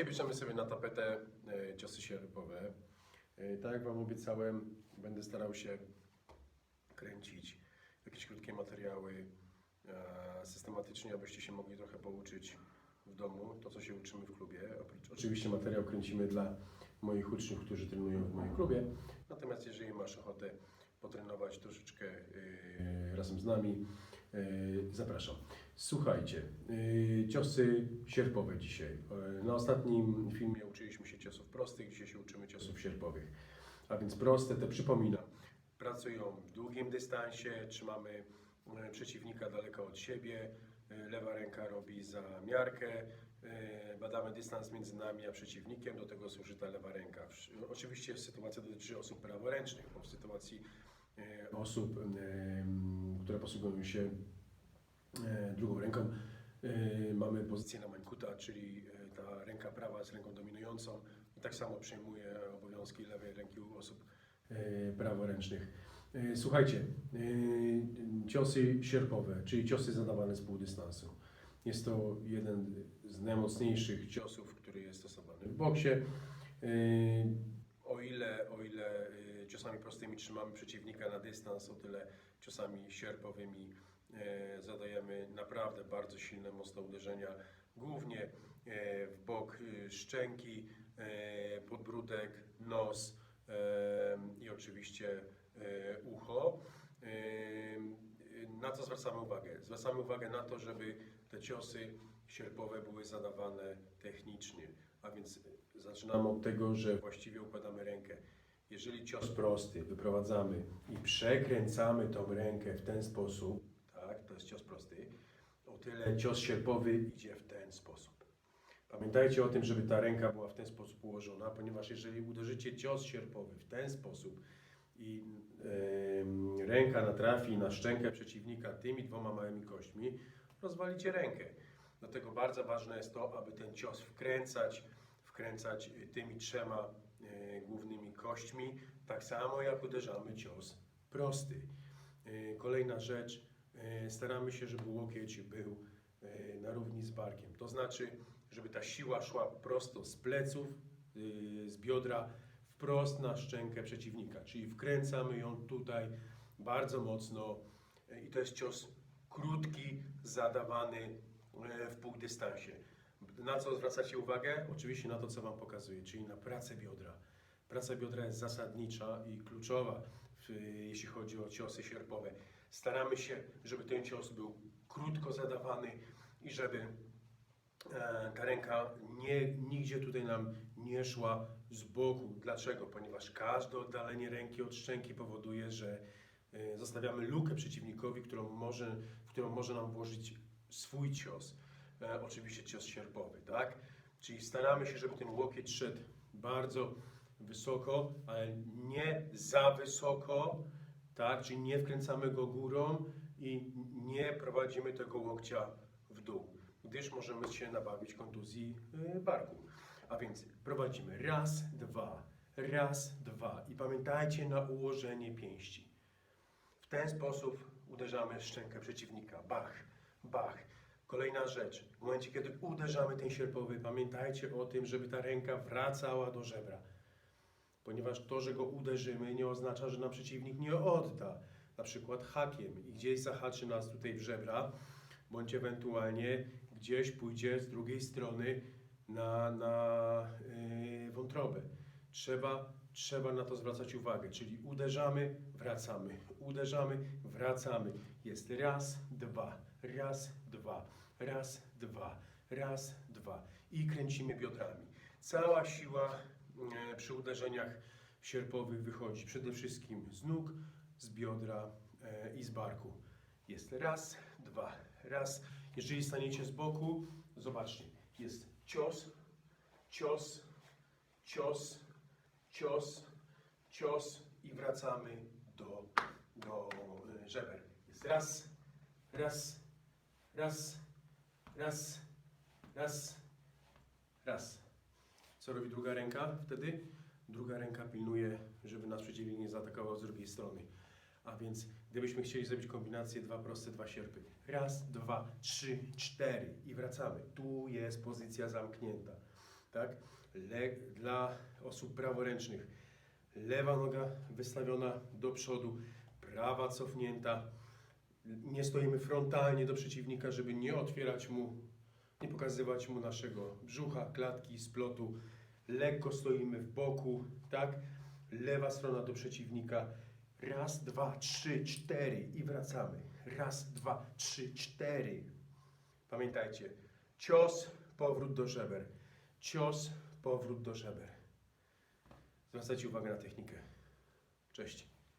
Dzisiaj bierzemy sobie na tapetę e, ciosy sierpowe. E, Tak jak Wam obiecałem, będę starał się kręcić jakieś krótkie materiały e, systematycznie, abyście się mogli trochę pouczyć w domu, to co się uczymy w klubie. Oczywiście materiał kręcimy dla moich uczniów, którzy trenują w moim klubie. Natomiast jeżeli masz ochotę potrenować troszeczkę razem z nami, zapraszam. Słuchajcie, yy, ciosy sierpowe dzisiaj. Yy, Na ostatnim filmie uczyliśmy się ciosów prostych, dzisiaj się uczymy ciosów sierpowych. A więc proste, te przypominam, pracują w długim dystansie, trzymamy yy, przeciwnika daleko od siebie, lewa ręka robi za miarkę, badamy dystans między nami a przeciwnikiem, do tego służy ta lewa ręka. Oczywiście sytuacja dotyczy osób praworęcznych, bo w sytuacji osób, które posługują się drugą ręką e, mamy pozycję na mańkuta, czyli e, ta ręka prawa jest ręką dominującą i tak samo przejmuje obowiązki lewej ręki u osób e, praworęcznych. E, Słuchajcie, e, ciosy sierpowe, czyli ciosy zadawane z półdystansu. Jest to jeden z najmocniejszych ciosów, który jest stosowany w boksie. E, O ile, o ile e, ciosami prostymi trzymamy przeciwnika na dystans, o tyle ciosami sierpowymi e, zadajemy naprawdę bardzo silne, mocne uderzenia, głównie e, w bok e, szczęki, e, podbródek, nos e, i oczywiście e, ucho. E, Na co zwracamy uwagę? Zwracamy uwagę na to, żeby te ciosy sierpowe były zadawane technicznie, a więc zaczynamy od tego, że właściwie układamy rękę. Jeżeli cios prosty wyprowadzamy i przekręcamy tą rękę w ten sposób, tak, to jest cios prosty, o tyle cios sierpowy idzie w ten sposób. Pamiętajcie o tym, żeby ta ręka była w ten sposób ułożona, ponieważ jeżeli uderzycie cios sierpowy w ten sposób i em, ręka natrafi na szczękę przeciwnika tymi dwoma małymi kośćmi, rozwalicie rękę. Dlatego bardzo ważne jest to, aby ten cios wkręcać, wkręcać tymi trzema e, głównymi kośćmi, tak samo jak uderzamy cios prosty. E, Kolejna rzecz, staramy się, żeby łokieć był e, na równi z barkiem. To znaczy, żeby ta siła szła prosto z pleców, y, z biodra, wprost na szczękę przeciwnika. Czyli wkręcamy ją tutaj bardzo mocno e, i to jest cios krótki, zadawany e, w półdystansie. Na co zwracacie uwagę? Oczywiście na to, co Wam pokazuję, czyli na pracę biodra. Praca biodra jest zasadnicza i kluczowa, jeśli chodzi o ciosy sierpowe. Staramy się, żeby ten cios był krótko zadawany i żeby e, ta ręka nie, nigdzie tutaj nam nie szła z boku. Dlaczego? Ponieważ każde oddalenie ręki od szczęki powoduje, że e, zostawiamy lukę przeciwnikowi, którą może, w którą może nam włożyć swój cios. E, oczywiście cios sierpowy, tak? Czyli staramy się, żeby ten łokieć szedł bardzo wysoko, ale nie za wysoko, tak? Czyli nie wkręcamy go górą i nie prowadzimy tego łokcia w dół, gdyż możemy się nabawić kontuzji y, barku. A więc prowadzimy raz, dwa, raz, dwa i pamiętajcie na ułożenie pięści. W ten sposób uderzamy szczękę przeciwnika. Bach, bach. Kolejna rzecz. W momencie, kiedy uderzamy ten sierpowy, pamiętajcie o tym, żeby ta ręka wracała do żebra. Ponieważ to, że go uderzymy, nie oznacza, że nam przeciwnik nie odda. Na przykład hakiem i gdzieś zahaczy nas tutaj w żebra, bądź ewentualnie gdzieś pójdzie z drugiej strony na, na yy, wątrobę. Trzeba, trzeba na to zwracać uwagę, czyli uderzamy, wracamy, uderzamy, wracamy. Jest raz, dwa, raz, dwa, raz, dwa, raz, dwa i kręcimy biodrami. Cała siła przy uderzeniach sierpowych wychodzi przede wszystkim z nóg, z biodra e, i z barku. Jest raz, dwa, raz. Jeżeli staniecie z boku, zobaczcie, jest cios, cios, cios, cios, cios i wracamy do, do e, żeber. Jest raz, raz, raz, raz, raz, raz. Co robi druga ręka wtedy? Druga ręka pilnuje, żeby nas przeciwnik nie zaatakował z drugiej strony. A więc gdybyśmy chcieli zrobić kombinację dwa proste, dwa sierpy. Raz, dwa, trzy, cztery i wracamy. Tu jest pozycja zamknięta. tak? Le, dla osób praworęcznych lewa noga wystawiona do przodu, prawa cofnięta. Nie stoimy frontalnie do przeciwnika, żeby nie otwierać mu, nie pokazywać mu naszego brzucha, klatki, splotu. Lekko stoimy w boku, tak? Lewa strona do przeciwnika. Raz, dwa, trzy, cztery i wracamy. Raz, dwa, trzy, cztery. Pamiętajcie, cios, powrót do żeber. Cios, powrót do żeber. Zwracajcie uwagę na technikę. Cześć.